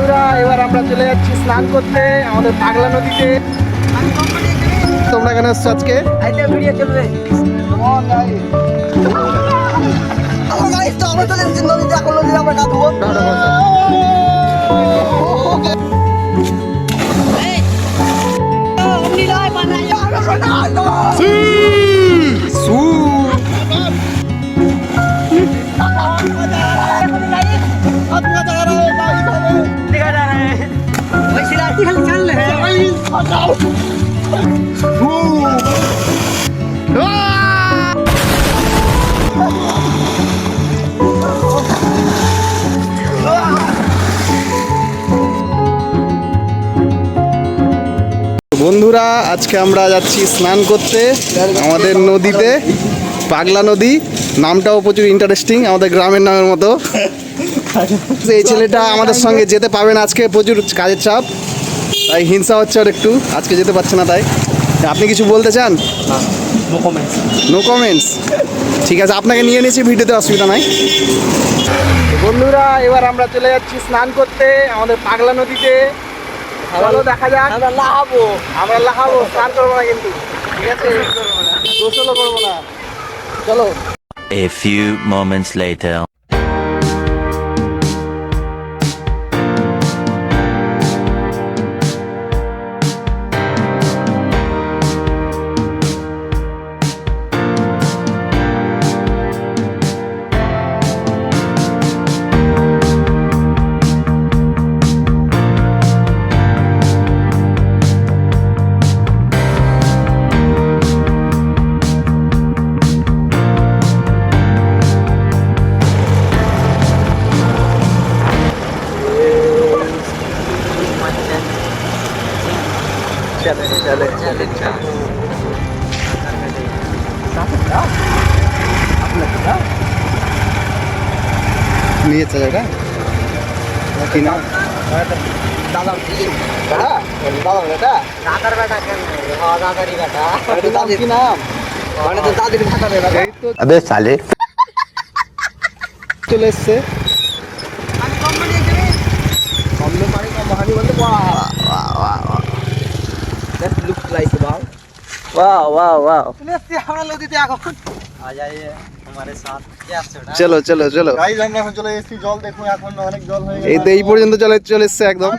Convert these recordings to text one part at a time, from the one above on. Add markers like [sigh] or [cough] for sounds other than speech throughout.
বন্ধুরা এবার আমরা চলে যাচ্ছি স্নান করতে আমাদের পাগলা নদীতে। তোমরা কেন এসছো আজকে? আইতে ভিডিও চলবে। আমার গাড়ি তো আমরা চলে এসেছি নদীতে এখন নদীতে আমরা কাঁদবো বন্ধুরা আজকে আমরা যাচ্ছি স্নান করতে আমাদের নদীতে পাগলা নদী। নামটাও প্রচুর ইন্টারেস্টিং আমাদের গ্রামের নামের মতো। এই ছেলেটা আমাদের সঙ্গে যেতে পাবেন আজকে প্রচুর কাজের চাপ। তাই হিংসা হচ্ছে আর একটু আজকে যেতে পারছে না তাই। আপনি কিছু বলতে চান? নো কমেন্টস ঠিক আছে আপনাকে নিয়ে নিয়েছি ভিডিওতে অসুবিধা নাই। বন্ধুরা এবার আমরা চলে যাচ্ছি স্নান করতে আমাদের পাগলা নদীতে। চলো। দেখা যাক। আমরা লাহাবো। আমরা লাগাবো স্নান করব না কিন্তু। ঠিক আছে? গোসলও করব না। চলো। A few moments later. చదివాడా ఓకేనా అదే సాలే চলে এসছে Wow, wow, wow. Let's see how long it is. চলো চলো চলো এই তো এই পর্যন্ত চলে চলে এসছে একদম।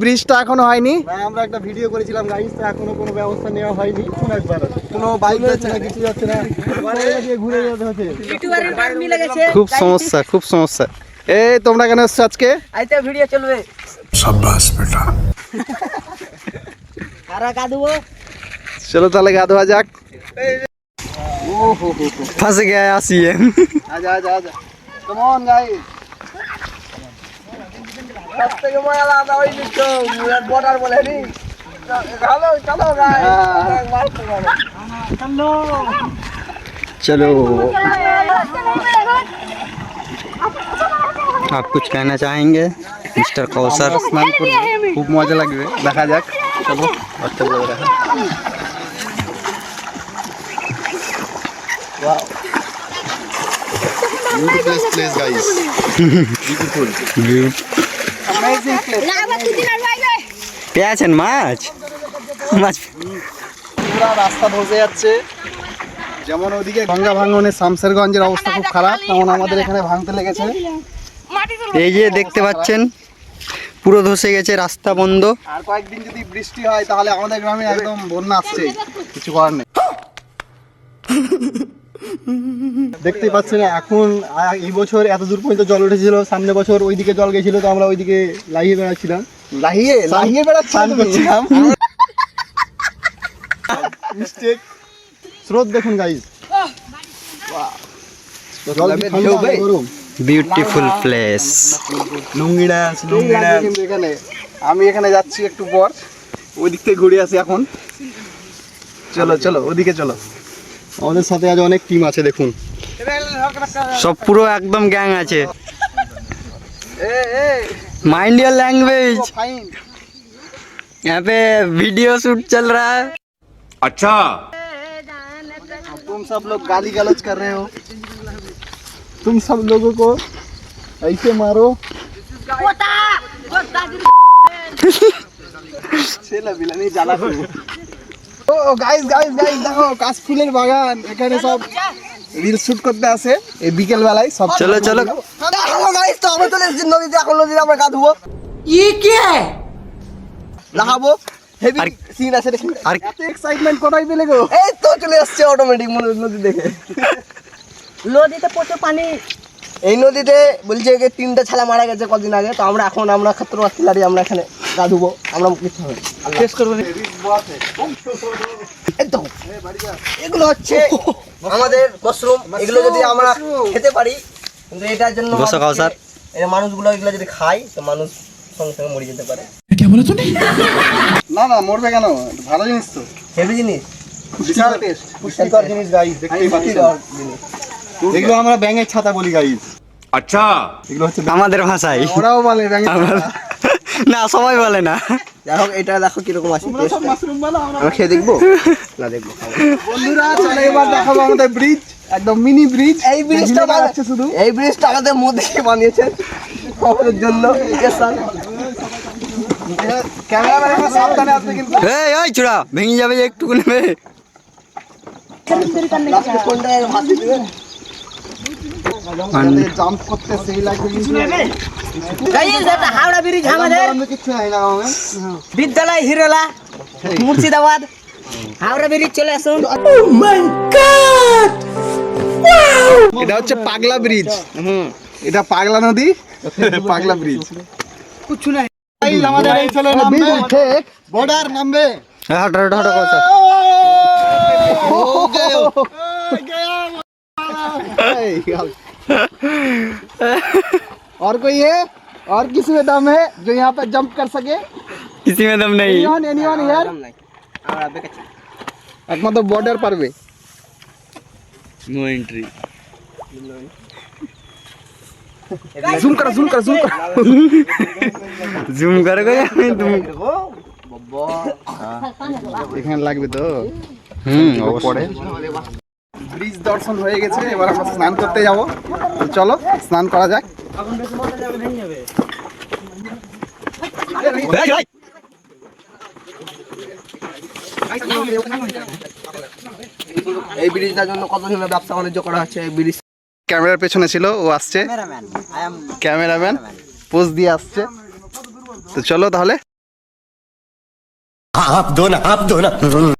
ব্রিজটা এখনও হয়নি। হ্যাঁ, আমরা একটা ভিডিও করেছিলাম গাইস এখনও কোনো ব্যবস্থা নেওয়া হয়নি। কোনো বাইক যাচ্ছে না কিছু যাচ্ছে না। ঘুরে যেতে হচ্ছে। খুব সমস্যা খুব সমস্যা। এই তোমরা কেন এসছো আজকে? আইতে ভিডিও চলবে। সাব্বাস বেটা। কারা কাঁদবো? চলো তাহলে গা ধোয়া যাক फंस गया यासी है আজা আজা আজা কমন গাইস সব থেকে মজা লাগা ওই দিকটা মুরাদ বর্ডার বলে নি চলো চলো গাই चलो आप कुछ कहना चाहेंगे मिस्टर कौसर আমরা স্নান করবো খুব মজা লাগবে দেখা যাক চলো বাচ্চা Beautiful place, guys. Beautiful. Amazing place. পেয়েছেন মাছ মাছ পুরা রাস্তা ধসে যাচ্ছে যেমন ওদিকে গঙ্গা ভাঙনের শামসেরগঞ্জের অবস্থা খুব খারাপ তেমন আমাদের এখানে ভাঙতে লেগেছে এই যে দেখতে পাচ্ছেন পুরো ধসে গেছে রাস্তা বন্ধ আর কয়েকদিন যদি বৃষ্টি হয় তাহলে আমাদের গ্রামে একদম বন্যা আসছে কিছু করার নেই দেখতেই না এখন এই বছর এত দূর পর্যন্ত জল উঠেছিল সামনে বছর ওইদিকে জল গেছিল তো আমরা ওইদিকে লাইয়ে বেড়াচ্ছিলাম। লাহিয়ে লাহিয়ে বেড়াচ্ছে স্নান করছিলাম। [laughs] মিস্টেক স্রোত দেখুন গাইজ বিউটিফুল প্লেস এখানে। আমি এখানে যাচ্ছি একটু পর। ওই দিক থেকে ঘুরে আসি এখন। চলো চলো ওদিকে চলো। আমাদের সাথে আজ অনেক টিম আছে দেখুন সব পুরো একদম গ্যাং আছে এ এ माइंड योर लैंग्वेज फाइन यहाँ पे वीडियो शूट चल रहा है अच्छा तुम सब लोग गाली गलौज कर रहे हो तुम सब लोगों को ऐसे मारो ছেলে বিলানি জ্বালা ও গাইস গাইস গাইস দেখো কাশফুলের বাগান এখানে সব রিল শুট করতে আসে। এই বিকেল বেলায় সব চলো চলো। দেখো গাইস তো আমরা চলে এসেছি নদীতে এখন নদীতে আমরা গা ধুবো ই কে? লাহাবো হেভি সিন আছে দেখি। আর এক্সাইটমেন্ট কোথায় পেলে গো? এই তো চলে আসছে অটোমেটিক মনে নদী দেখে। নদীতে প্রচুর পানি। এই নদীতে বলছে যে তিনটা ছেলে মারা গেছে কদিন আগে তো আমরা এখন আমরা খাত্র খিলাড়ি আমরা এখানে গা ধুবো আমরা মিথ্যা হবে। শেষ করব একদম। এগুলো হচ্ছে আমাদের মশরুম এগুলো যদি আমরা খেতে পারি কিন্তু এটার জন্য স্যার এই মানুষগুলো এগুলো যদি খায় তো মানুষ সঙ্গে সঙ্গে মরে যেতে পারে। না না মরবে কেন? ভালো জিনিস তো। হেভি জিনিস। পুষ্টিকর জিনিস গাইস দেখতেই পাচ্ছেন। এগুলো আমরা ব্যাঙের ছাতা বলি গাইস আচ্ছা। এগুলো হচ্ছে আমাদের ভাষায়। ওরাও বলে ব্যাঙের না সবাই বলে না। যাই হোক এটা দেখো কীরকম আছে মাশরুম বানাও আমরা খেয়ে দেখব? না দেখব। বন্ধুরা চলে এবার দেখাবো আমাদের ব্রিজ একদম মিনি ব্রিজ এই ব্রিজটা বানাচ্ছে শুধু। এই ব্রিজটা আমাদের মোদি বানিয়েছেন আমাদের জন্য। স্পেশাল ক্যামেরাম্যান সাবধানে আসবে কিন্তু। এই ওই চূড়া ভেঙে যাবে যে একটু নেবে কোনটা ভাসি দিবে? জাম্প করতে সেই হাওড়া ব্রিজ আমাদের নাই বিদ্যালয় হিরোলা মুর্শিদাবাদ হাওড়া ব্রিজ চলে আসুন এটা হচ্ছে পাগলা ব্রিজ হুম এটা পাগলা নদী পাগলা ব্রিজ আমাদের এই নামবে বর্ডার নামবে হ্যাঁ, হাঁটো হাঁটো হাঁটো কথা [laughs] और कोई है और किसी में दम है जो यहाँ पर जंप कर सके किसी में दम नहीं एनीवन एनीवन हियर আমরা বেকাচ্ছি একমাত্র বর্ডার পারবে नो एंट्री জুম করো জুম করো জুম করো জুম করে করে আমি তুমি এখানে লাগবে তো হুম পরে ব্রিজ দর্শন হয়ে গেছে এবার আমরা স্নান করতে যাব। চলো স্নান করা যাক। এই ব্রিজটার জন্য কত ব্যবসা বাণিজ্য করা হচ্ছে? এই ব্রিজ ক্যামেরার পেছনে ছিল ও আসছে। ক্যামেরাম্যান পোজ দিয়ে আসছে। তো চলো তাহলে। মছলি মছলির মতো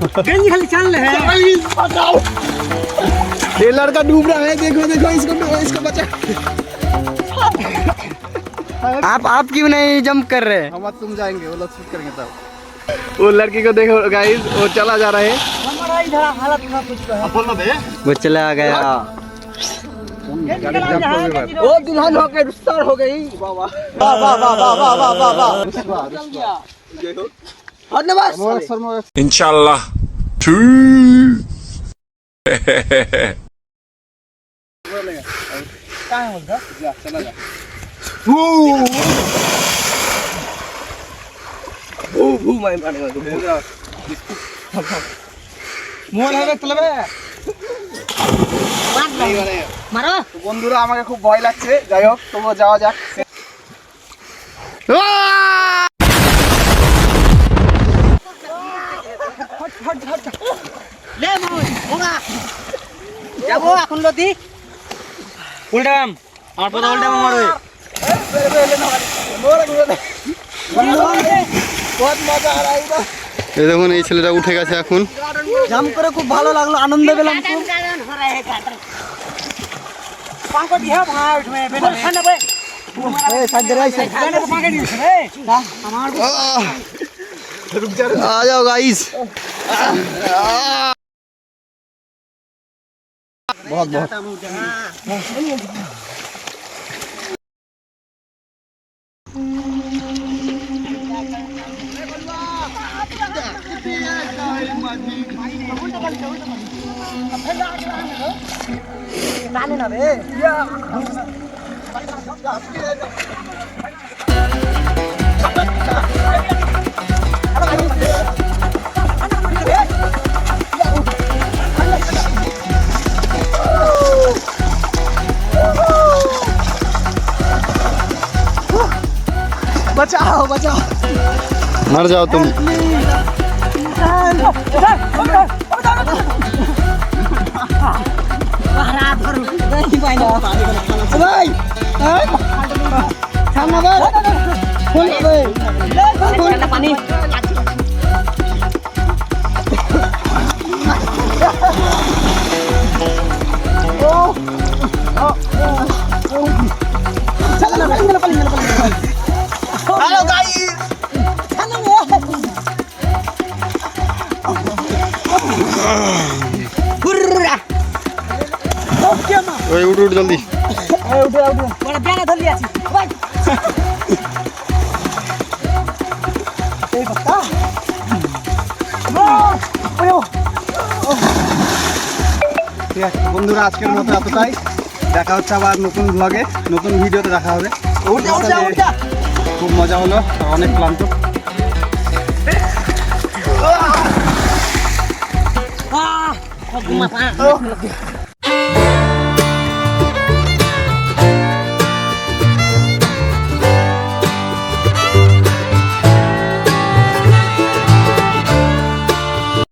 गंज खाली चल रहे हैं। ये लड़का डूब रहा है देखो देखो इसको इसको बचा। आप आप क्यों नहीं जंप कर रहे? हम आज तुम जाएँगे वो लोग शूट करेंगे तब। वो लड़की को देखो गाइस वो चला जा रहा है। हमारा इधर हालत ना कुछ है। वो चला गया। ओ दुल्हन हो के रुस्तार हो गई। बाबा धन्यवाद इंशाल्लाह भू भू मैं मारेगा तू তো বন্ধুরা আমাকে খুব ভয় লাগছে। যাই হোক তবুও যাওয়া যাক। যাবো এখন নদী उल्टा আমার পথে উল্টা মারবে এই দেখুন এই ছেলেটা উঠে গেছে এখন জাম করে খুব ভালো লাগলো আনন্দ পেলাম খুব ए साइड रे साइड आ जाओ गाइस बचाओ बचाओ मर जाओ तुम ভাই সামনে ভাই ফোন ভাই ওই উঠ উঠ জলদি। বন্ধুরা আজকের মতো এতটাই। দেখা হচ্ছে আবার নতুন ব্লগে নতুন ভিডিওতে দেখা হবে। খুব মজা হলো অনেক ক্লান্ত। Pag umapa. Oh.